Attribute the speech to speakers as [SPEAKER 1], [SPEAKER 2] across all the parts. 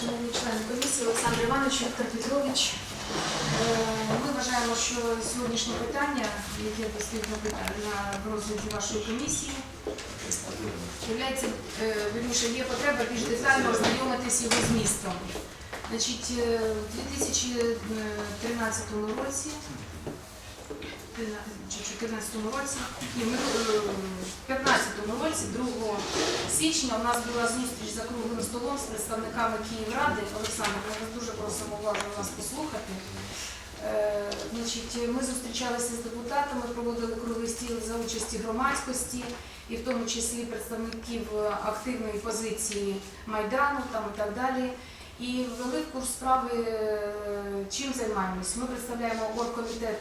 [SPEAKER 1] Шановні члени комісії, Олександр Іванович, Віктор Петрович. Е, Ми вважаємо, що сьогоднішнє питання, яке дослідно на розгляді вашої комісії, е, вірніше, є потреба більш детально ознайомитись його змістом. Значить, е, в 2013 році, 2014 році, ні, ми, е, в 2015 році, 2 січня, у нас була зустріч за круглим столом з представниками Київради. Олександр, ми вас дуже просимо уважно нас послухати. Е, ми зустрічалися з депутатами, проводили круглий стіл за участі громадськості і в тому числі представників активної позиції Майдану там і так далі. І ввели курс справи, е, чим займаємось. Ми представляємо оргкомітет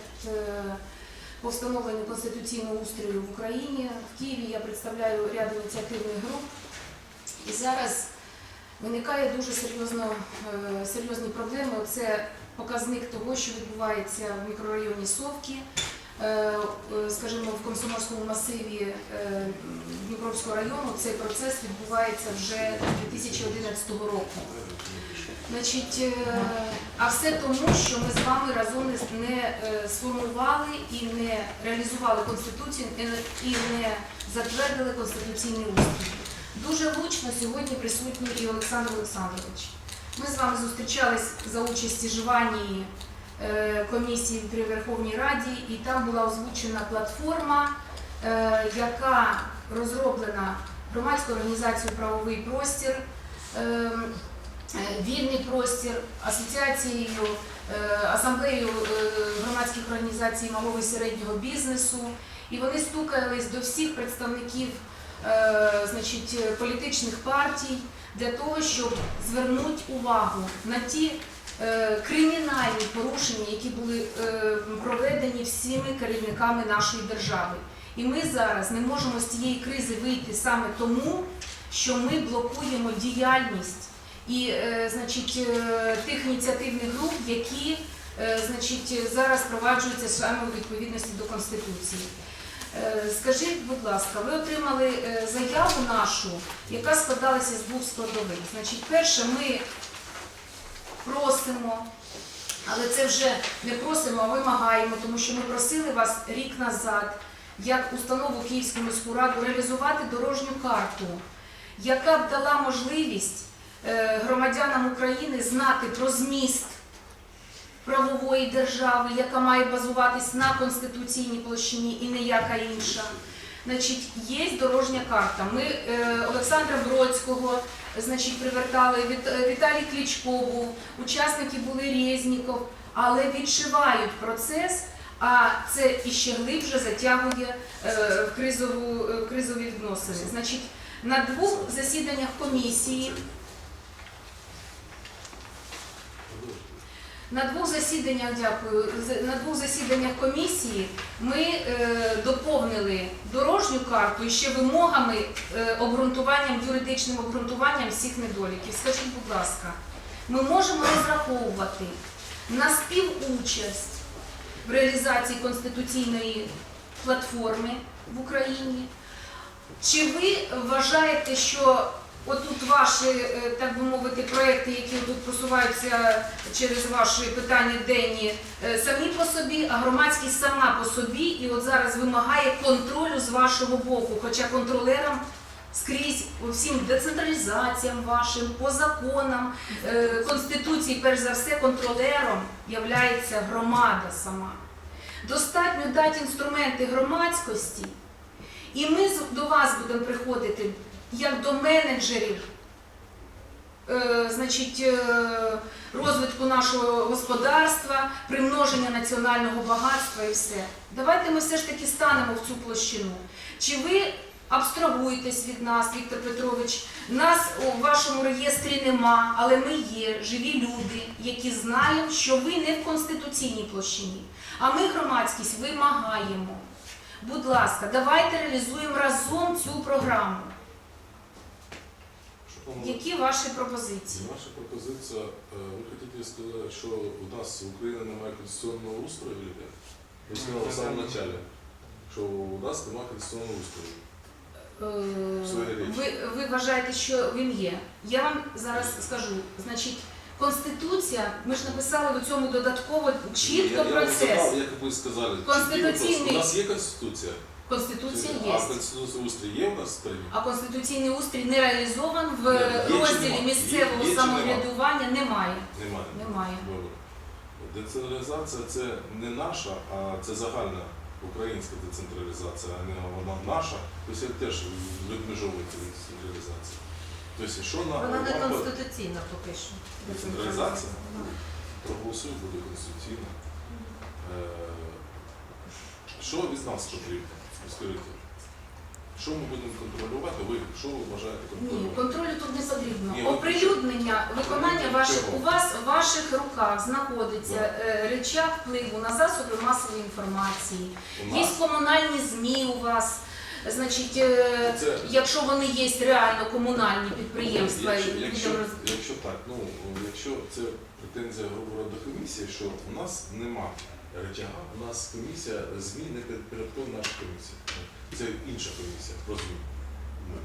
[SPEAKER 1] по встановленню конституційного устрою в Україні. В Києві я представляю ряд ініціативних груп. І зараз виникає дуже серйозно, е, серйозні проблеми. Це показник того, що відбувається в мікрорайоні Совки, е, е, скажімо, в Комсомольському масиві Дніпровського району. Цей процес відбувається вже з 2011 року. Значить, е, а все тому, що ми з вами разом не- е, сформували і не реалізували конституцію і не- затвердили конституційний устрій. Дуже влучно сьогодні присутній і Олександр Олександрович. Ми з вами зустрічались за участі Жванії е, комісії при Верховній Раді, і там була озвучена платформа, е, яка розроблена громадською організацією Правовий простір. Е, Вільний простір, асоціацією, е, асамблеєю е, громадських організацій малого і середнього бізнесу. І вони стукались до всіх представників значить, політичних партій для того, щоб звернути увагу на ті кримінальні порушення, які були проведені всіми керівниками нашої держави. І ми зараз не можемо з цієї кризи вийти саме тому, що ми блокуємо діяльність і е, значить, е, тих ініціативних груп, які е, значить, зараз впроваджуються саме у відповідності до Конституції. Скажіть, будь ласка, ви отримали заяву нашу, яка складалася з двох складових. Значить, перше, ми просимо, але це вже не просимо, а вимагаємо, тому що ми просили вас рік назад, як установу Київську міську раду, реалізувати дорожню карту, яка б дала можливість громадянам України знати про зміст правової держави, яка має базуватись на конституційній площині і ніяка інша. Значить, є дорожня карта. Ми е, Олександра Бродського значить, привертали, Віт- е, Віталій Кличко був, учасники були Резніков, але відшивають процес, а це іще глибше затягує е, кризову, е, кризові відносини. Значить, на двох засіданнях комісії На двох засіданнях, дякую. На двох засіданнях комісії ми е, доповнили дорожню карту ще вимогами, е, обґрунтуванням, юридичним обґрунтуванням всіх недоліків. Скажіть, будь ласка, ми можемо розраховувати на співучасть в реалізації конституційної платформи в Україні? Чи ви вважаєте, що отут ваші, е, так би мовити, проекти, які тут просуваються через ваші питання денні, е, самі по собі, а громадськість сама по собі, і от зараз вимагає контролю з вашого боку, хоча контролерам скрізь всім децентралізаціям вашим, по законам, е, конституції, перш за все, контролером являється громада сама. Достатньо дати інструменти громадськості, і ми до вас будемо приходити як до менеджерів е, значить, е, розвитку нашого господарства, примноження національного багатства і все. Давайте ми все ж таки станемо в цю площину. Чи ви абстрагуєтесь від нас, Віктор Петрович? Нас у вашому реєстрі нема, але ми є живі люди, які знають, що ви не в конституційній площині. А ми, громадськість, вимагаємо. Будь ласка, давайте реалізуємо разом цю програму. Які ваші пропозиції?
[SPEAKER 2] Наша пропозиція, е, ви хотите сказати, що у нас в Україні немає конституційного устрою, як? Ви сказали в самому начале, що у нас немає конституційного устрою.
[SPEAKER 1] Е. Ви, ви вважаєте, що він є? Я вам зараз скажу. Значить, Конституція, ми ж написали до цьому додатково чітко
[SPEAKER 2] я, я
[SPEAKER 1] процес.
[SPEAKER 2] задав, як ви сказали,
[SPEAKER 1] Конституційний-
[SPEAKER 2] У нас є Конституція.
[SPEAKER 1] Конституція є.
[SPEAKER 2] А
[SPEAKER 1] є.
[SPEAKER 2] Конституція устрій є у нас в країні?
[SPEAKER 1] А конституційний устрій не реалізован в
[SPEAKER 2] є чи
[SPEAKER 1] розділі
[SPEAKER 2] нема?
[SPEAKER 1] місцевого
[SPEAKER 2] Є- є чи
[SPEAKER 1] самоврядування. Немає.
[SPEAKER 2] Немає.
[SPEAKER 1] Немає.
[SPEAKER 2] Добре. Децентралізація це не наша, а це загальна українська децентралізація, а не вона наша. Тобто я теж відмежовується від децентралізації. Тобто, що на
[SPEAKER 3] Вона не
[SPEAKER 2] вам
[SPEAKER 3] конституційна поки що.
[SPEAKER 2] Децентралізація? проголосує, буде конституційна. Е, Що від нас потрібно? Скажіть. Що ми будемо контролювати? Ви що ви вважаєте
[SPEAKER 1] Ні,
[SPEAKER 2] контролювати?
[SPEAKER 1] контролю тут не потрібно.
[SPEAKER 2] Ні, от
[SPEAKER 1] Оприлюднення виконання
[SPEAKER 2] Чого?
[SPEAKER 1] ваших у вас в ваших руках знаходиться е, речах впливу на засоби масової інформації.
[SPEAKER 2] У
[SPEAKER 1] Є
[SPEAKER 2] нас
[SPEAKER 1] комунальні змі у вас. Значить, е,
[SPEAKER 2] це
[SPEAKER 1] якщо вони є реально комунальні підприємства,
[SPEAKER 2] Якщо,
[SPEAKER 1] і
[SPEAKER 2] якщо,
[SPEAKER 1] будемо роз-
[SPEAKER 2] якщо так, ну якщо це претензія грубо говоря, до комісії, що у нас нема речага, у нас комісія ЗМІ не підпорядкована наша комісія. Це інша комісія про ЗМІ. Ну,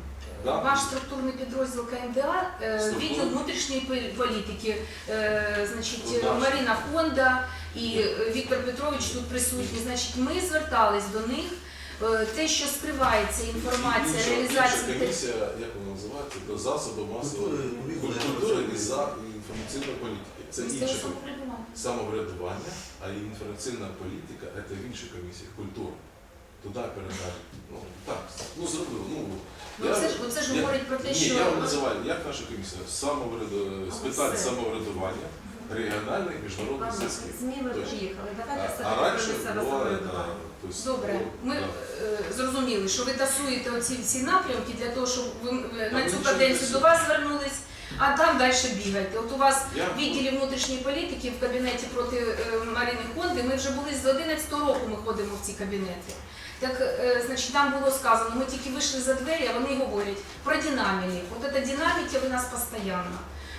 [SPEAKER 2] да?
[SPEAKER 1] Ваш структурний підрозділ КМДА, е,
[SPEAKER 2] Структур-
[SPEAKER 1] відділ внутрішньої пол- політики, е, значить,
[SPEAKER 2] так.
[SPEAKER 1] Марина Фонда і е, Віктор Петрович тут присутні. Значить, ми звертались до них. Е, Те, що скривається інформація,
[SPEAKER 2] інша,
[SPEAKER 1] реалізація
[SPEAKER 2] інша комісія, як вона називається, до засоби масової
[SPEAKER 4] Культури,
[SPEAKER 2] культури і інформаційної політики. Це комісія.
[SPEAKER 1] самоврядування.
[SPEAKER 2] а інформаційна політика це в іншій комісії, культура. Туди передали. Ну так, ну зробили. Ну,
[SPEAKER 1] Ну, це ж це ж
[SPEAKER 2] я-
[SPEAKER 1] говорить про те,
[SPEAKER 2] ні,
[SPEAKER 1] що
[SPEAKER 2] я вам називаю, як наша комісія? Самовряд... з питань самоврядування, регіональних міжнародних зв'язків.
[SPEAKER 3] ЗМІ ми
[SPEAKER 2] Точно.
[SPEAKER 3] приїхали. Давайте все
[SPEAKER 2] а раніше було,
[SPEAKER 3] самоврядування.
[SPEAKER 1] Добре,
[SPEAKER 2] ну,
[SPEAKER 1] ми
[SPEAKER 2] да.
[SPEAKER 1] е, зрозуміли, що ви тасуєте оці всі напрямки для того, щоб ви е, на цю каденцію до вас звернулись, а там далі бігаєте. От у вас в відділі внутрішньої політики в кабінеті проти е, Марини Хонди. Ми вже були з 11 року. Ми ходимо в ці кабінети. Так, е, значить, нам було сказано, ми тільки вийшли за двері, а вони говорять про динаміки. От ця динаміка ви нас постійно.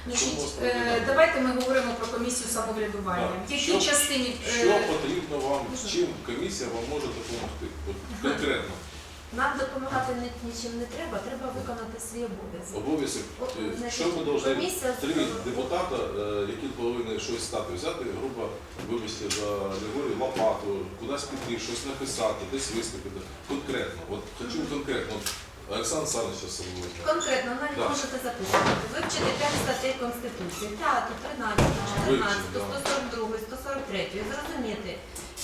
[SPEAKER 1] Значить, е, давайте ми говоримо про комісію самоврядування. В якій частині е,
[SPEAKER 2] Що потрібно вам, чим комісія вам може допомогти? От, конкретно.
[SPEAKER 3] Нам допомагати ні- нічим не треба, треба виконати свій обов'язок.
[SPEAKER 2] Обов'язок, е, що ми повинні
[SPEAKER 3] комісія
[SPEAKER 2] три депутата, е, які повинні щось стати, взяти, грубо, вибачте за Григорію, лопату, кудись піти, щось написати, десь виступити. Конкретно, от хочу конкретно. Олександр Саныч Соловей.
[SPEAKER 3] Конкретно навіть
[SPEAKER 2] Да.
[SPEAKER 3] можете записувати. Вивчити 5 статей Конституції, 5, 13, 14,
[SPEAKER 2] да.
[SPEAKER 3] 142, 143. І зрозуміти,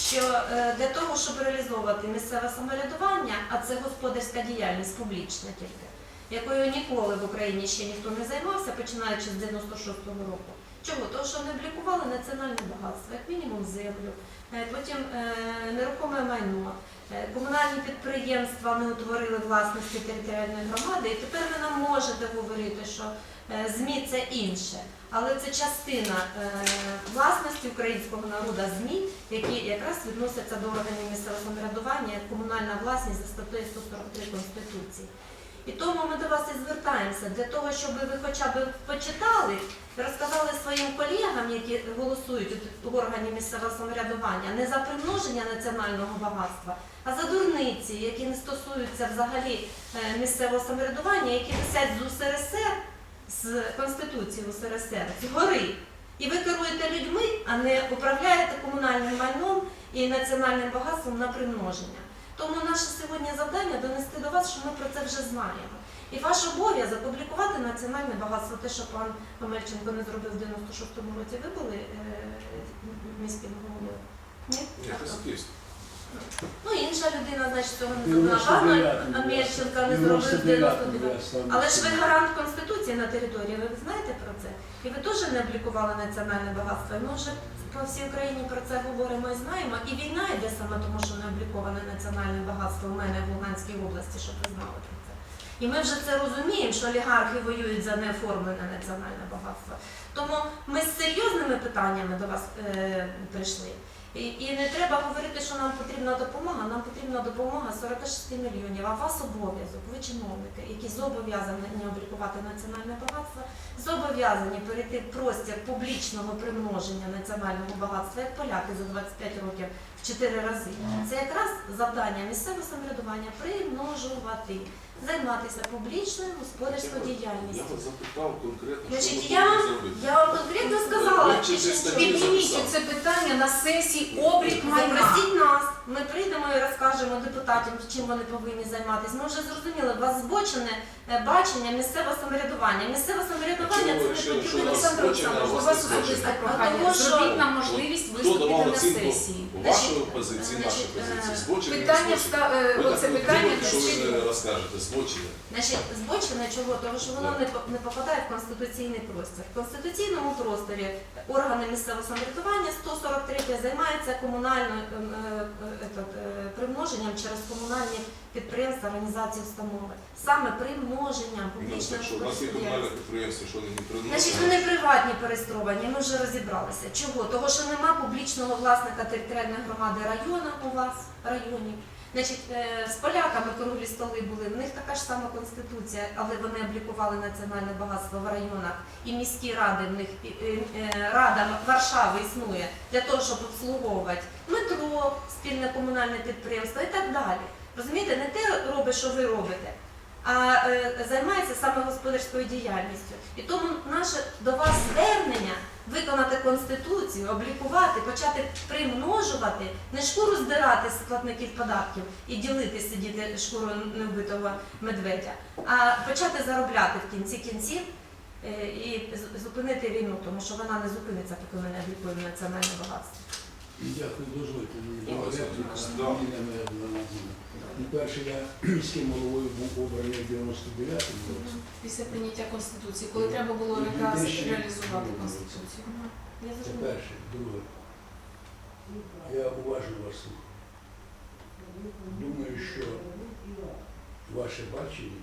[SPEAKER 3] що е, для того, щоб реалізовувати місцеве самоврядування, а це господарська діяльність публічна тільки, якою ніколи в Україні ще ніхто не займався, починаючи з 96-го року. Чого? Тому що вони облікували національне багатство, як мінімум землю, е, потім е, нерухоме майно. Е, Комунальні підприємства не утворили власності територіальної громади, і тепер ви нам можете говорити, що е, ЗМІ це інше. Але це частина е, власності українського народу ЗМІ, які якраз відносяться до органів місцевого самоврядування як комунальна власність за статтею 143 Конституції. І тому ми до вас і звертаємося для того, щоб ви хоча б почитали розказали своїм колегам, які голосують в органі місцевого самоврядування, не за примноження національного багатства, а за дурниці, які не стосуються взагалі е, місцевого самоврядування, які висять з УСРСР, з Конституції УСРСР, згори. І ви керуєте людьми, а не управляєте комунальним майном і національним багатством на примноження. Тому наше сьогодні завдання донести до вас, що ми про це вже знаємо. І ваш обов'язок опублікувати національне багатство, те, що пан Омельченко не зробив в 96-му році, ви були е, міським головою? Ні? Ну, інша людина, значить, цього не зробила. Пан Омельченко не зробив в 99 але ж ви гарант Конституції на території, ви знаєте про це? І ви теж не облікували національне багатство. І Ми вже по всій Україні про це говоримо і знаємо. І війна йде саме тому, що не обліковане національне багатство у мене в Луганській області, щоб ви знали про це. І ми вже це розуміємо, що олігархи воюють за неоформлене національне багатство. Тому ми з серйозними питаннями до вас е, прийшли. І, і не треба говорити, що нам потрібна допомога. Нам потрібна допомога 46 мільйонів. А вас обов'язок, ви чиновники, які зобов'язані облікувати національне багатство, зобов'язані перейти в простір публічного примноження національного багатства, як поляки за 25 років в 4 рази. Це якраз завдання місцевого самоврядування примножувати. Займатися публічною господарською
[SPEAKER 2] Я
[SPEAKER 3] діяльністю.
[SPEAKER 2] вас запитав конкретно, що
[SPEAKER 3] Значить,
[SPEAKER 2] ви
[SPEAKER 3] я,
[SPEAKER 2] хочете зробити.
[SPEAKER 3] я вам конкретно сказала, що-
[SPEAKER 2] статтю
[SPEAKER 1] Підніміть це питання на сесії облік майна.
[SPEAKER 3] Запросіть нас, ми прийдемо і розкажемо депутатам, чим вони повинні займатися. Ми вже зрозуміли, у вас збочене е, бачення місцевого самоврядування. Місцеве самоврядування
[SPEAKER 2] Чому ви
[SPEAKER 3] це
[SPEAKER 2] вирішили,
[SPEAKER 3] не
[SPEAKER 2] що
[SPEAKER 3] потрібно.
[SPEAKER 2] у нас
[SPEAKER 1] Олександр
[SPEAKER 2] збочення, а
[SPEAKER 1] Олександрович,
[SPEAKER 2] у
[SPEAKER 1] у
[SPEAKER 2] вас
[SPEAKER 1] вас особисте
[SPEAKER 2] збочення?
[SPEAKER 1] прохання.
[SPEAKER 3] Тому що-
[SPEAKER 1] Зробіть нам можливість
[SPEAKER 2] Хто
[SPEAKER 1] виступити
[SPEAKER 2] давав
[SPEAKER 1] на
[SPEAKER 2] оцінку
[SPEAKER 1] сесії.
[SPEAKER 2] вашої
[SPEAKER 3] Значить,
[SPEAKER 2] позиції,
[SPEAKER 3] значить,
[SPEAKER 2] нашої позиції?
[SPEAKER 3] е,
[SPEAKER 2] Збочення, не
[SPEAKER 1] Питання
[SPEAKER 2] збочення?
[SPEAKER 1] ста- е,
[SPEAKER 2] Ви
[SPEAKER 1] оце питання
[SPEAKER 2] що ви розкажете, збочення?
[SPEAKER 3] Значить, збочене чого? Тому що воно не, по- не попадає в конституційний простір. В конституційному просторі органи місцевого самоврядування 143 займаються комунальною ем, е, е, етот, е, примноженням через комунальні підприємства, організації, установи. Саме примноженням
[SPEAKER 2] Ну,
[SPEAKER 3] публічної
[SPEAKER 2] так що, у нас є комунальне
[SPEAKER 3] діяльності.
[SPEAKER 2] підприємство, що вони не
[SPEAKER 3] Значить,
[SPEAKER 2] приносять.
[SPEAKER 3] вони приватні перестровані, ми вже розібралися. Чого? Того, що нема публічного власника територіальної громади району у вас, районів. Значить, е, з поляками круглі столи були, в них така ж сама конституція, але вони облікували національне багатство в районах. І міські ради в них і, е, рада Варшави існує для того, щоб обслуговувати метро, спільне комунальне підприємство і так далі. Розумієте, не те робить, що ви робите, а е, займається саме господарською діяльністю. І тому наше до вас звернення виконати конституцію, облікувати, почати примножувати, не шкуру здирати з платників податків і ділити сидіти шкурою невбитого медведя, а почати заробляти в кінці кінців. е, І зупинити війну, тому що вона не зупиниться, поки ми не облікуємо національне багатство.
[SPEAKER 4] Дякую, дозвольте мені. Ну, перше, я міським головою був обраний в 99-му році.
[SPEAKER 1] Після прийняття Конституції, коли треба було якраз реалізувати Конституцію.
[SPEAKER 4] Це перше. Друге. Я уважно вас слухаю. Думаю, що ваше бачення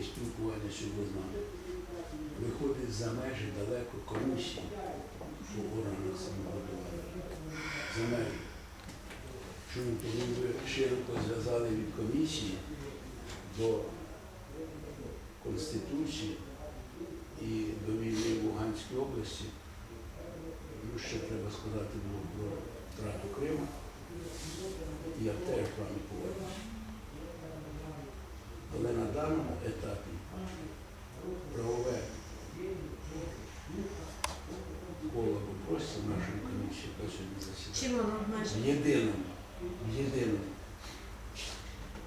[SPEAKER 4] і спілкування сьогодні з нами виходить за межі далеко комісії органах самоврядування. За межі. Чому? Тому ви широко зв'язали від комісії до Конституції і до війни в Луганській області. Ну, ще треба сказати було про втрату Криму. Я теж з вами погоджуюся. Але на даному етапі правове коло вопросів нашої комісії, яка сьогодні засідає,
[SPEAKER 3] Чим воно обмежено?
[SPEAKER 4] в єдиному.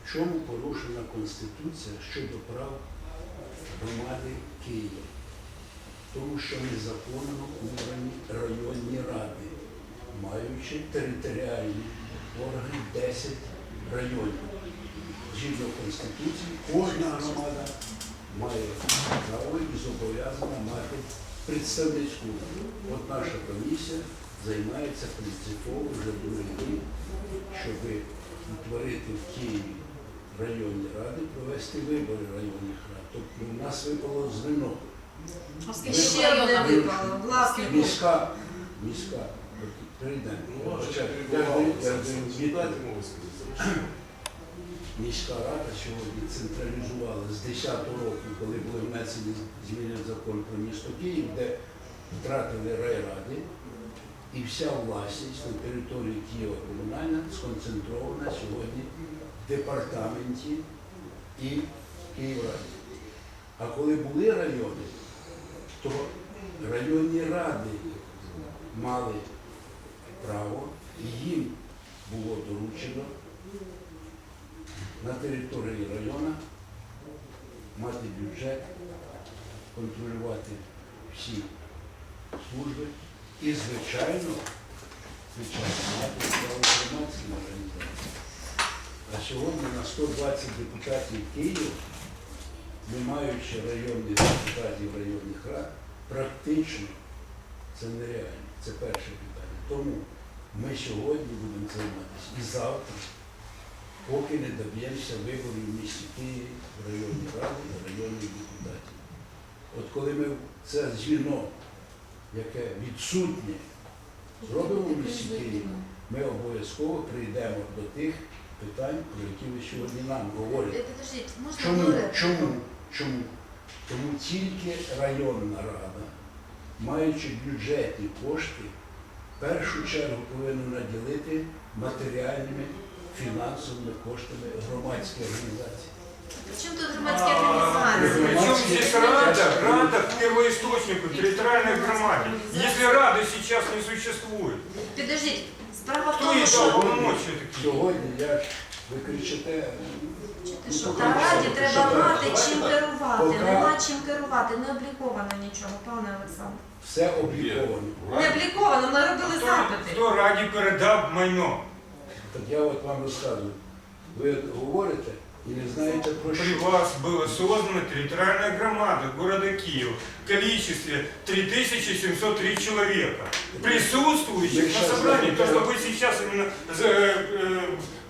[SPEAKER 4] В чому порушена Конституція щодо прав громади Києва? Тому що незаконно обрані районні ради, маючи територіальні органи 10 районів. Згідно Конституції, кожна громада має право і зобов'язана мати представницьку. От наша комісія займається принципово вже другий рік, щоб утворити в Києві районні ради, провести вибори районних рад. Тобто у нас випало звено.
[SPEAKER 1] А
[SPEAKER 3] Ще одне випало, власне.
[SPEAKER 4] Міська, міська, президент.
[SPEAKER 2] Ваша
[SPEAKER 4] Я я відповідь.
[SPEAKER 2] Дайте мову сказати.
[SPEAKER 4] Міська рада сьогодні централізувала з 10-го року, коли були внесені зміни закон про місто Київ, де втратили райради, і вся власність на території Києва комунальна сконцентрована сьогодні в департаменті і Київраді. А коли були райони, то районні ради мали право, і їм було доручено на території району мати бюджет, контролювати всі служби і, звичайно, звичайно, мати право громадським організаціям. А сьогодні на 120 депутатів Києва, не маючи районних депутатів районних рад, практично це нереально. Це перше питання. Тому ми сьогодні будемо займатися і завтра поки не доб'ємося виборів в місті Києві, в районній раді, в районних депутатів. От коли ми це звіно, яке відсутнє, зробимо в місті Києві, ми обов'язково прийдемо до тих питань, про які ви сьогодні нам говорите.
[SPEAKER 3] Е,
[SPEAKER 4] Чому? Чому? Чому? Тому тільки районна рада, маючи бюджетні кошти, в першу чергу повинна наділити матеріальними фінансовими коштами громадські організації.
[SPEAKER 3] Чим тут громадські організації?
[SPEAKER 5] Причем здесь Рада? Рада первоисточнику территориальной громаде. Если Рады сейчас не существует,
[SPEAKER 3] Підождіть, справа в
[SPEAKER 5] кто
[SPEAKER 3] тому,
[SPEAKER 5] ей
[SPEAKER 3] що
[SPEAKER 5] дал полномочия такие?
[SPEAKER 4] Сьогодні я ж ви кричите.
[SPEAKER 3] Що та раді треба мати чим керувати. Нема чим керувати, не обліковано нічого, пане Олександр.
[SPEAKER 4] Все обліковано.
[SPEAKER 3] Не обліковано, ми робили
[SPEAKER 5] Хто,
[SPEAKER 3] запити.
[SPEAKER 5] хто Раді передав майно?
[SPEAKER 4] Так я от вам розказую. Ви говорите і не знаєте про
[SPEAKER 5] При
[SPEAKER 4] що.
[SPEAKER 5] вас была создана территориальная громада города Киева в количестве 3703 человека, присутствующих на собрании. То, что вы сейчас именно за- э,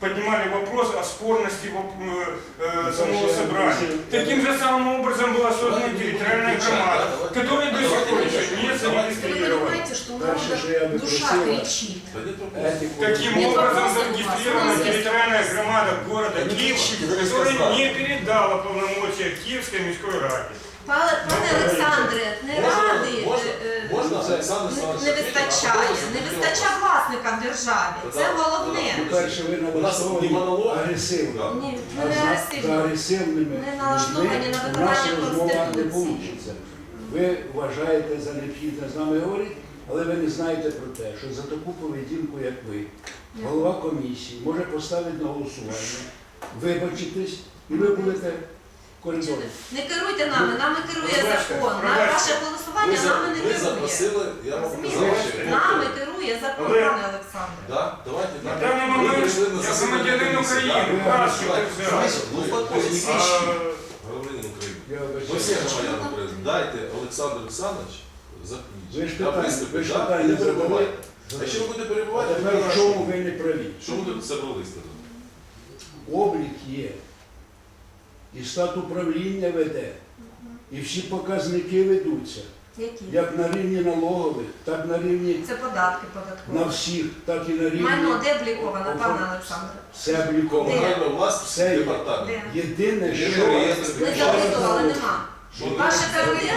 [SPEAKER 5] поднимали вопрос о спорности воп- э, э, самого собрания. Таким же самым образом была создана территориальная громада, которая до сих пор еще не
[SPEAKER 1] Вы
[SPEAKER 5] зарегистрирована.
[SPEAKER 1] понимаете, что у
[SPEAKER 4] Дальше же я
[SPEAKER 1] народа
[SPEAKER 4] бы
[SPEAKER 1] душа
[SPEAKER 4] просила.
[SPEAKER 1] кричит.
[SPEAKER 2] Та ні проблем.
[SPEAKER 4] Етику.
[SPEAKER 5] Каким
[SPEAKER 1] Нет
[SPEAKER 5] образом
[SPEAKER 1] вопросов у вас.
[SPEAKER 5] зарегистрирована
[SPEAKER 1] У нас есть
[SPEAKER 5] территориальная
[SPEAKER 1] вопрос.
[SPEAKER 5] громада города
[SPEAKER 6] Да не
[SPEAKER 5] Киева,
[SPEAKER 6] кричите, вы
[SPEAKER 5] которая
[SPEAKER 6] сказали.
[SPEAKER 5] не передала полномочия Киевской міської раді?
[SPEAKER 3] Пане, пане Олександре, не
[SPEAKER 2] Можна-
[SPEAKER 3] ради
[SPEAKER 2] можна-
[SPEAKER 3] е, е,
[SPEAKER 2] Можна, Олександр
[SPEAKER 3] не,
[SPEAKER 2] Олександрович,
[SPEAKER 3] не вистачає. Не вистачає
[SPEAKER 2] вопрос.
[SPEAKER 3] власника в державі. Це головне.
[SPEAKER 4] По-перше, ви налаштовані
[SPEAKER 2] не монолог.
[SPEAKER 4] агресивно.
[SPEAKER 3] Ні,
[SPEAKER 4] А
[SPEAKER 3] ми не
[SPEAKER 4] за, за
[SPEAKER 3] агресивні.
[SPEAKER 4] агресивними
[SPEAKER 3] Ми налаштовані
[SPEAKER 4] людьми
[SPEAKER 3] на
[SPEAKER 4] у нас
[SPEAKER 3] виконання
[SPEAKER 4] розмова не
[SPEAKER 3] Конституції.
[SPEAKER 4] вийде. Ви вважаєте за необхідне з нами говорити, але ви не знаєте про те, що за таку поведінку, як ви, голова комісії, може поставити на голосування, вибачитись, і ви будете коридорі.
[SPEAKER 3] Не керуйте нами, нами керує
[SPEAKER 5] Пробачте,
[SPEAKER 3] закон. На
[SPEAKER 5] пробачте.
[SPEAKER 3] ваше
[SPEAKER 2] Ви,
[SPEAKER 3] голосування
[SPEAKER 2] за-
[SPEAKER 3] нами не
[SPEAKER 2] ви
[SPEAKER 3] керує.
[SPEAKER 2] запросили, я вам
[SPEAKER 3] Розумієте?
[SPEAKER 2] що...
[SPEAKER 3] Нами керує закон,
[SPEAKER 5] Але-
[SPEAKER 3] пане Олександре.
[SPEAKER 2] Да? Давайте
[SPEAKER 5] На
[SPEAKER 2] так.
[SPEAKER 5] даний
[SPEAKER 2] Ви
[SPEAKER 5] момент
[SPEAKER 2] прийшли на
[SPEAKER 5] я
[SPEAKER 2] засідання
[SPEAKER 5] громадянин
[SPEAKER 2] комісії,
[SPEAKER 5] України,
[SPEAKER 2] да?
[SPEAKER 6] Ну,
[SPEAKER 2] ви-.
[SPEAKER 5] А,
[SPEAKER 2] Громадянин України.
[SPEAKER 4] Я
[SPEAKER 2] Ви всі громадяни України. Дайте Олександр Олександрович
[SPEAKER 4] Ви
[SPEAKER 2] закінчити. Я
[SPEAKER 4] питання,
[SPEAKER 2] виступив,
[SPEAKER 4] ви ж
[SPEAKER 2] да?
[SPEAKER 4] питання
[SPEAKER 2] Не перебувайте. Якщо ви будете
[SPEAKER 4] А
[SPEAKER 2] перебувати,
[SPEAKER 4] тепер в чому ви не праві?
[SPEAKER 2] Що ви тут зібралися?
[SPEAKER 4] облік є, і штат управління веде, і всі показники ведуться,
[SPEAKER 3] Які?
[SPEAKER 4] як на рівні налогових, так на рівні
[SPEAKER 3] Це податки
[SPEAKER 4] на всіх, так і на рівні
[SPEAKER 3] Майно де обліковано, пане Олександре?
[SPEAKER 4] все обліковано.
[SPEAKER 2] Комунальна власність
[SPEAKER 4] Все є.
[SPEAKER 2] департамент.
[SPEAKER 3] Де?
[SPEAKER 4] Єдине, що
[SPEAKER 2] реєстр.
[SPEAKER 3] Не запитували, нема.
[SPEAKER 2] Що
[SPEAKER 3] Ваше КВД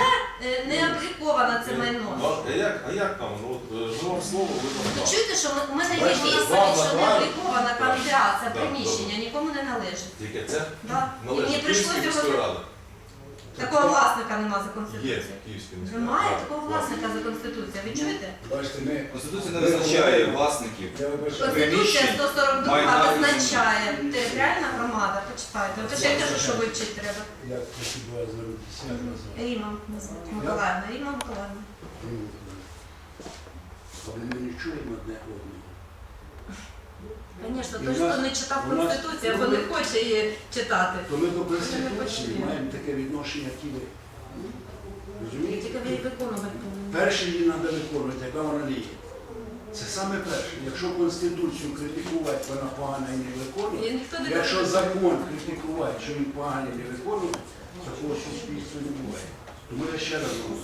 [SPEAKER 3] е, не обліковано це майно.
[SPEAKER 2] А як, а як там? Ну, от, е, ми вам слово, ви
[SPEAKER 3] Ви
[SPEAKER 2] нам
[SPEAKER 3] чуєте, що в мене є
[SPEAKER 2] Бачите,
[SPEAKER 3] відповідь, що не облікована КМДА, це приміщення, нікому не належить.
[SPEAKER 2] Тільки це
[SPEAKER 3] Да. І мені
[SPEAKER 2] належить
[SPEAKER 3] прийшлося
[SPEAKER 2] Київській міської
[SPEAKER 3] його...
[SPEAKER 2] ради.
[SPEAKER 3] Такого власника нема за
[SPEAKER 2] Є
[SPEAKER 3] Конституцією.
[SPEAKER 2] Київська міська
[SPEAKER 3] Немає такого власника за Конституцією. Ви чуєте?
[SPEAKER 4] бачите, ми
[SPEAKER 6] Конституція не визначає власників.
[SPEAKER 4] я вибачаю.
[SPEAKER 3] Конституція
[SPEAKER 6] Приміщень,
[SPEAKER 3] 142
[SPEAKER 6] майна
[SPEAKER 3] визначає територіальна громада. Почитайте. От я кажу, що вивчити треба.
[SPEAKER 4] Як хочу до вас звернутися, як?
[SPEAKER 3] Ріма. Миколаївна. Ріма Миколаївна.
[SPEAKER 4] Але ми не чуємо одне одного.
[SPEAKER 3] Звісно, той, хто не читав Конституцію або не хоче її читати.
[SPEAKER 4] То ми до. Конституції маємо таке відношення, як і ви. Розумієте?
[SPEAKER 3] Тільки ви її виконувати.
[SPEAKER 4] Перше її треба виконувати, яка вона є. Це саме перше. Якщо Конституцію критикувати, вона погана і не виконує, якщо закон критикувати, що він поганий і не виконує, такого суспільства не буває. Тому я ще раз говорю,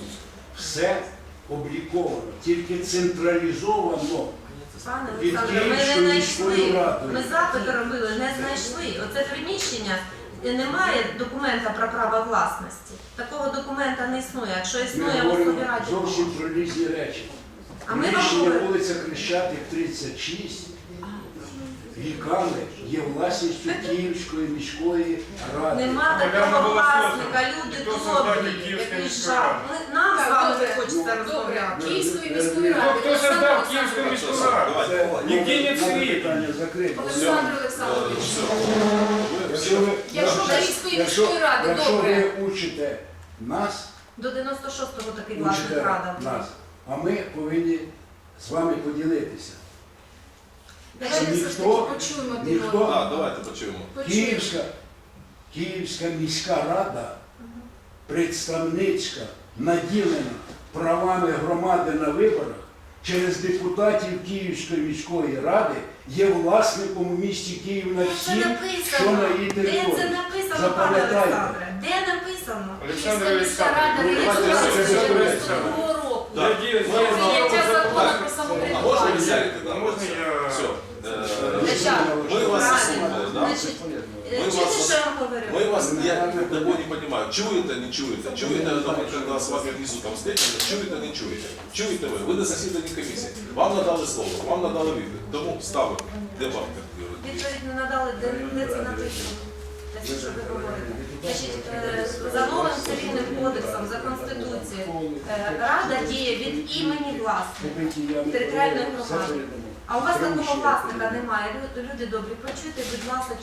[SPEAKER 4] все обліковано, тільки централізовано.
[SPEAKER 3] Пане Олександре, ми не знайшли. Ми запит робили, не знайшли. Оце приміщення. Немає документа про право власності. Такого документа не існує. Якщо
[SPEAKER 4] Ми
[SPEAKER 3] існує, в
[SPEAKER 4] говоримо
[SPEAKER 3] Верховній Раді.
[SPEAKER 4] зовсім про різні речі.
[SPEAKER 3] А ми вам
[SPEAKER 4] Приміщення
[SPEAKER 3] говоримо.
[SPEAKER 4] вулиця Крещатик 36 віками є власністю Київської міської ради.
[SPEAKER 3] Нема такого власника, люди добрі, який жах. Ми- Нам з вами не хочеться
[SPEAKER 1] Добре,
[SPEAKER 3] розмовляти.
[SPEAKER 1] Київської міської ради.
[SPEAKER 5] Хто создав. Київську міську раду?
[SPEAKER 4] Це
[SPEAKER 5] Євгеній
[SPEAKER 4] ну,
[SPEAKER 5] Цвіт.
[SPEAKER 4] питання закрите.
[SPEAKER 1] Олександр Олександрович.
[SPEAKER 4] Якщо ви,
[SPEAKER 1] Якщо
[SPEAKER 4] якщо-
[SPEAKER 1] Київської міської ради,
[SPEAKER 4] якщо
[SPEAKER 1] добре.
[SPEAKER 4] ви учите нас,
[SPEAKER 3] До 96-го такий власник
[SPEAKER 4] учите
[SPEAKER 3] рада
[SPEAKER 4] нас, а ми повинні з вами поділитися.
[SPEAKER 1] Давайте все ж таки
[SPEAKER 4] Ніхто-
[SPEAKER 1] почуємо один
[SPEAKER 4] ніхто-
[SPEAKER 1] одного.
[SPEAKER 2] Так, давайте почуємо.
[SPEAKER 1] Почуємо.
[SPEAKER 4] Київська, Київська міська рада представницька наділена правами громади на виборах через депутатів Київської міської ради є власником у місті Київ
[SPEAKER 3] Де це
[SPEAKER 4] всім, що на
[SPEAKER 3] написано?
[SPEAKER 4] її
[SPEAKER 3] Де це
[SPEAKER 4] території.
[SPEAKER 3] написано, пане
[SPEAKER 4] Запам'ятайте.
[SPEAKER 3] Олександре? Де написано?
[SPEAKER 5] Олександр
[SPEAKER 1] Київська міська рада
[SPEAKER 5] Олександрович,
[SPEAKER 2] давайте це.
[SPEAKER 1] 92 року.
[SPEAKER 2] Так.
[SPEAKER 5] Я дію-
[SPEAKER 2] Ми
[SPEAKER 5] я
[SPEAKER 2] вам-
[SPEAKER 1] Прийняття
[SPEAKER 5] дію-
[SPEAKER 1] закону
[SPEAKER 5] Так.
[SPEAKER 1] про
[SPEAKER 2] А можна ви
[SPEAKER 1] самоврядування.
[SPEAKER 2] сядете?
[SPEAKER 5] А
[SPEAKER 2] там?
[SPEAKER 5] можна я-
[SPEAKER 2] Все. Е,
[SPEAKER 1] Деча,
[SPEAKER 2] Ми вас
[SPEAKER 3] правильно.
[SPEAKER 2] заслухали, да?
[SPEAKER 3] Значить, Е,
[SPEAKER 2] Ми
[SPEAKER 3] Чуєте,
[SPEAKER 2] вас-
[SPEAKER 3] що я вам говорю?
[SPEAKER 2] Мы вас, я такого не понимаю, чуєте, не чуєте, чуєте, наприклад, з вами внизу там встретили, чуєте, не чуєте, чуєте ви, ви на засіданні комісії, вам надали слово, вам надали відповідь, тому ставимо, де як?
[SPEAKER 3] Відповідь не надали, де, це написано. те, е, за новим цивільним кодексом, за конституцією, е, рада діє від імені власника. територіальної громади. А у вас такого власника немає. Лю- Люди добрі, почуйте, будь ласка,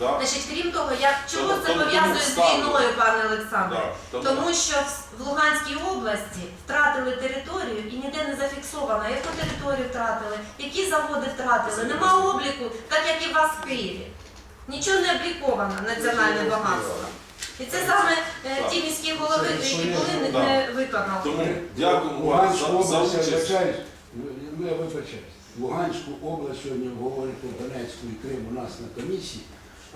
[SPEAKER 2] да?
[SPEAKER 3] Значить, крім того, я чого
[SPEAKER 2] Тому-
[SPEAKER 3] це
[SPEAKER 2] тому
[SPEAKER 3] пов'язує з війною, пане Олександре?
[SPEAKER 2] Да, тому-
[SPEAKER 3] Тому що в- в Луганській області втратили територію і ніде не зафіксовано, яку територію втратили, які заводи втратили. Нема обліку, так як і у вас в Києві. Нічого не обліковано національне багатство. І це саме е, ті міські голови,
[SPEAKER 4] Це
[SPEAKER 3] які
[SPEAKER 4] своє-
[SPEAKER 3] були, не,
[SPEAKER 2] Да.
[SPEAKER 3] не виконали.
[SPEAKER 2] Тому дякуємо вам
[SPEAKER 4] Луганську
[SPEAKER 2] за, за
[SPEAKER 4] область, я
[SPEAKER 2] участь.
[SPEAKER 4] вибачаюсь, я вибачаюсь. Луганську область сьогодні говорите Донецьку і Крим у нас на комісії,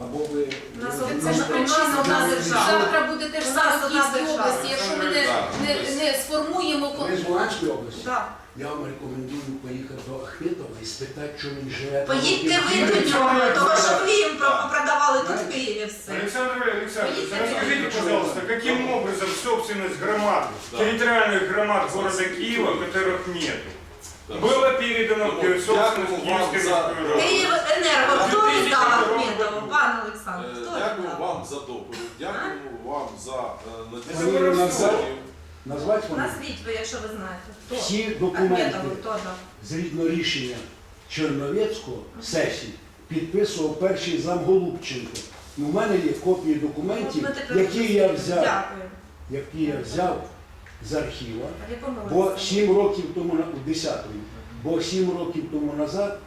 [SPEAKER 4] або ви...
[SPEAKER 3] У нас
[SPEAKER 4] ви-
[SPEAKER 3] от-
[SPEAKER 1] Це ж
[SPEAKER 3] У нас
[SPEAKER 1] причина
[SPEAKER 3] одна
[SPEAKER 1] у нас
[SPEAKER 3] держава.
[SPEAKER 1] завтра буде те ж
[SPEAKER 3] У
[SPEAKER 1] саме
[SPEAKER 3] нас
[SPEAKER 1] в
[SPEAKER 3] одна
[SPEAKER 1] Київській
[SPEAKER 3] держава.
[SPEAKER 1] області. Якщо ми не,
[SPEAKER 2] Так,
[SPEAKER 1] не,
[SPEAKER 2] тобто-
[SPEAKER 1] не сформуємо
[SPEAKER 4] Ви
[SPEAKER 1] кон-
[SPEAKER 4] з Луганської області?
[SPEAKER 3] Так.
[SPEAKER 4] Я вам рекомендую поїхати до Ахметова і спитати, що він живе. там
[SPEAKER 3] Поїдьте
[SPEAKER 4] років
[SPEAKER 3] ви до
[SPEAKER 4] 30.
[SPEAKER 3] нього, тому що ви їм про- продавали тут в Києві все.
[SPEAKER 5] Александр Александрович,
[SPEAKER 3] Видите,
[SPEAKER 5] расскажите,
[SPEAKER 4] это-
[SPEAKER 5] пожалуйста, каким образом собственность громад,
[SPEAKER 2] Да.
[SPEAKER 5] территориальных громад города Киева, которых нету,
[SPEAKER 2] Да.
[SPEAKER 5] было передано в
[SPEAKER 2] Тому
[SPEAKER 5] собственность
[SPEAKER 2] дякую вам
[SPEAKER 5] Киевской
[SPEAKER 2] за-
[SPEAKER 5] городской рады?
[SPEAKER 3] Київ енерго, хто віддав Ахметову, пане Олександр? Хто
[SPEAKER 2] Дякую
[SPEAKER 3] віддав?
[SPEAKER 2] вам за доповідь, дякуємо вам за надію.
[SPEAKER 4] Назвати вони?
[SPEAKER 3] Назвіть ви, якщо ви знаєте. Хто?
[SPEAKER 4] Всі документи
[SPEAKER 3] Ахметову, хто дав?
[SPEAKER 4] згідно рішення Черновецького сесії підписував перший зам Голубченко. І у мене є копії документів,
[SPEAKER 3] ми тепер
[SPEAKER 4] які я взяв,
[SPEAKER 3] Дякую.
[SPEAKER 4] які я взяв з архіва. Бо
[SPEAKER 3] році?
[SPEAKER 4] сім років тому у 10-му, бо сім років тому назад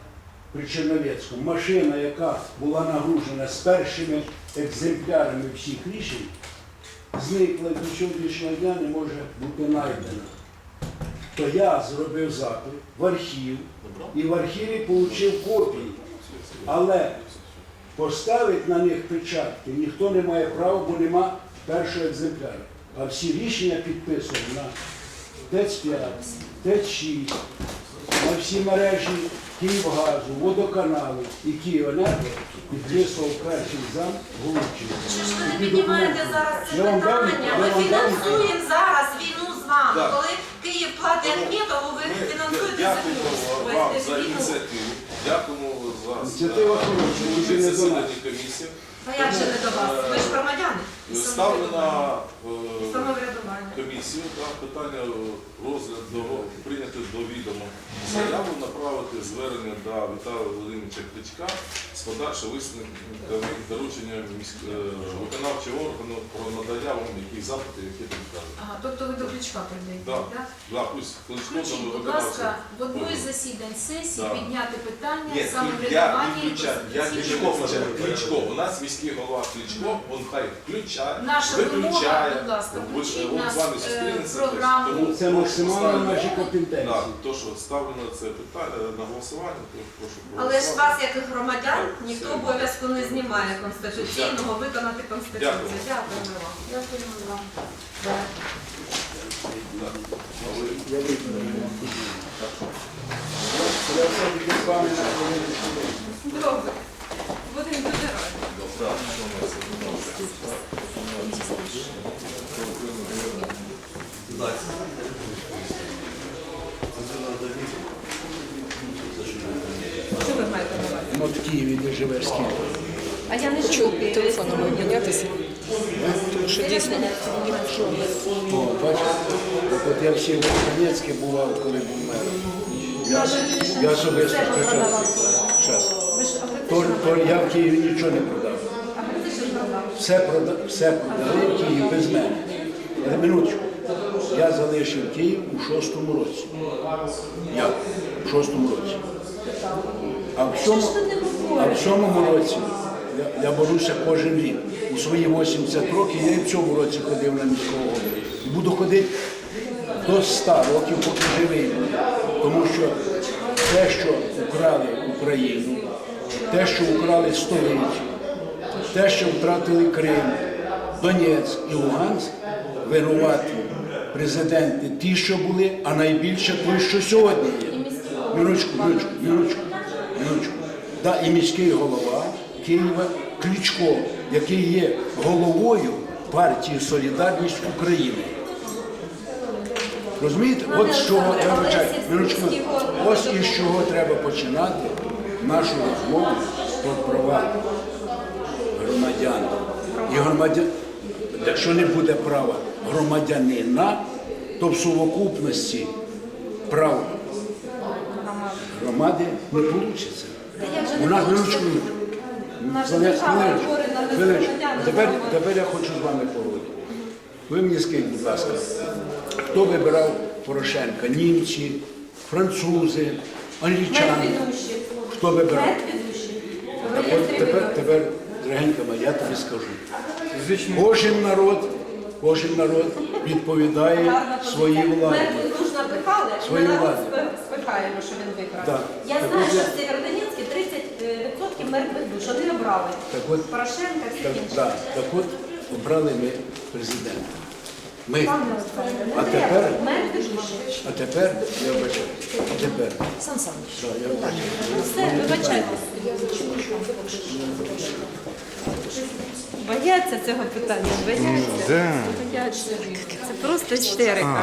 [SPEAKER 4] при Черновецькому машина, яка була нагружена з першими екземплярами всіх рішень, зникла і до сьогоднішнього дня не може бути знайдена. То я зробив запит в архів і в архіві отримав копії. Але поставити на них печатки ніхто не має права, бо нема першого екземпляра. А всі рішення підписані на ТЕЦ-5, ТЕЦ-6, на всі мережі Київгазу, водоканалу і Київенерго підписував перший зам Голубченко.
[SPEAKER 3] Що ж ви не піднімаєте зараз це
[SPEAKER 4] Я вам дам-
[SPEAKER 3] питання?
[SPEAKER 4] я
[SPEAKER 3] Ми
[SPEAKER 4] вам дам-
[SPEAKER 3] фінансуємо зараз війну з вами.
[SPEAKER 2] Так.
[SPEAKER 3] Коли Київ платить Ахметову, ви
[SPEAKER 2] Ми
[SPEAKER 3] фінансуєте
[SPEAKER 2] дякуємо
[SPEAKER 3] землю.
[SPEAKER 2] вам за ініціативу, дякуємо за
[SPEAKER 4] Ініціатива
[SPEAKER 2] за
[SPEAKER 4] хороша,
[SPEAKER 2] в
[SPEAKER 4] не до нас.
[SPEAKER 2] комісії.
[SPEAKER 3] А як же не до вас? Ви ж громадяни.
[SPEAKER 2] Ставлю на е,
[SPEAKER 3] самоврядування.
[SPEAKER 2] комісію да, питання розгляд до прийняти до відома заяву направити звернення до Віталія Володимировича Кличка з подальшим висновками доручення міськ... е, виконавчого органу про надання вам яких запитів, які там кажуть.
[SPEAKER 1] Ага, тобто ви до ключка прийдете, так?
[SPEAKER 2] Да, пусть Кличко
[SPEAKER 1] Включіть, будь ласка, в одну із засідань сесії
[SPEAKER 2] Да.
[SPEAKER 1] підняти питання
[SPEAKER 6] Ні, я
[SPEAKER 1] самоврядування і
[SPEAKER 6] включаю, я Кличко.
[SPEAKER 2] Кличко, у нас міський голова Кличко, він хай включає,
[SPEAKER 1] Наша вимога,
[SPEAKER 2] виключає.
[SPEAKER 1] будь ласка,
[SPEAKER 2] Ви-
[SPEAKER 1] включіть
[SPEAKER 2] ви
[SPEAKER 1] нас
[SPEAKER 2] вами
[SPEAKER 1] е,
[SPEAKER 2] зустрінеться,
[SPEAKER 1] програму.
[SPEAKER 2] тому
[SPEAKER 4] Це максимально наші
[SPEAKER 2] Так, то, що ставлю на це питання на голосування, то прошу
[SPEAKER 3] Але ж вас, як громадян, ніхто обов'язку не знімає конституційного виконати конституцію.
[SPEAKER 2] Дякую.
[SPEAKER 3] Дякуємо вам.
[SPEAKER 2] Ви-
[SPEAKER 4] Я виконую. Я все-таки з вами на хвилиночку.
[SPEAKER 1] Добре. Будемо дуже
[SPEAKER 2] що у нас є?
[SPEAKER 3] Що ви маєте на увазі?
[SPEAKER 4] Ну, в Києві не живеш скільки.
[SPEAKER 3] А я не живу в Києві.
[SPEAKER 7] телефоном обмінятися, тому що дійсно
[SPEAKER 4] О, бачите, Так от я всі в Донецьку бував, коли був мером. Я, я особисто.
[SPEAKER 3] Ви ж
[SPEAKER 4] То, то я в Києві нічого не продав.
[SPEAKER 3] а ви це що продав?
[SPEAKER 4] Все, прода, все продали Київ без мене. Але минуточку. Я залишив Київ у шостому році. Я у шостому році. А в а в цьому році я, я борюся кожен рік. У свої 80 років я і в цьому році ходив на міського голову. І буду ходити до 100 років, поки живий. Тому що те, що украли Україну, те, що украли столицю, те, що втратили Крим, Донецьк і Луганськ, винуваті президенти ті, що були, а найбільше той, що сьогодні є. Минуточку, минуточку, минуточку, минуточку. Да, і міський голова Києва Кличко, який є головою партії Солідарність України. Розумієте? От з чого я вибачаю, ось із чого треба починати нашу розмову про права громадян. І громадян, якщо не буде права громадянина, то в сукупності прав громади не вийде. У нас
[SPEAKER 3] не з
[SPEAKER 4] Тепер, тепер я хочу з вами поговорити. Ви мені скажіть, будь ласка, хто вибирав Порошенка? Німці, французи, англічани? Хто вибирав? От тепер, тепер, дорогенька моя, я тобі скажу. Кожен народ, кожен народ відповідає своїй владі.
[SPEAKER 3] Медведуш напихали,
[SPEAKER 4] Своїй
[SPEAKER 3] ми народ
[SPEAKER 4] владі.
[SPEAKER 3] спихаємо, що він виграв. Я
[SPEAKER 4] Так
[SPEAKER 3] знаю,
[SPEAKER 4] от
[SPEAKER 3] що
[SPEAKER 4] я-
[SPEAKER 3] в Сєвєродонецьку 30% Медведуш, вони обрали.
[SPEAKER 4] Так от,
[SPEAKER 3] Порошенка, всі
[SPEAKER 4] так,
[SPEAKER 3] інші.
[SPEAKER 4] да, так от обрали ми президента. Ми. А тепер- А тепер, я вибачаю, а тепер,
[SPEAKER 1] Сам сам.
[SPEAKER 4] да, я вибачаю.
[SPEAKER 3] Все, вибачайте. Бояться цього питання, бояться. Бояться. Це просто істерика.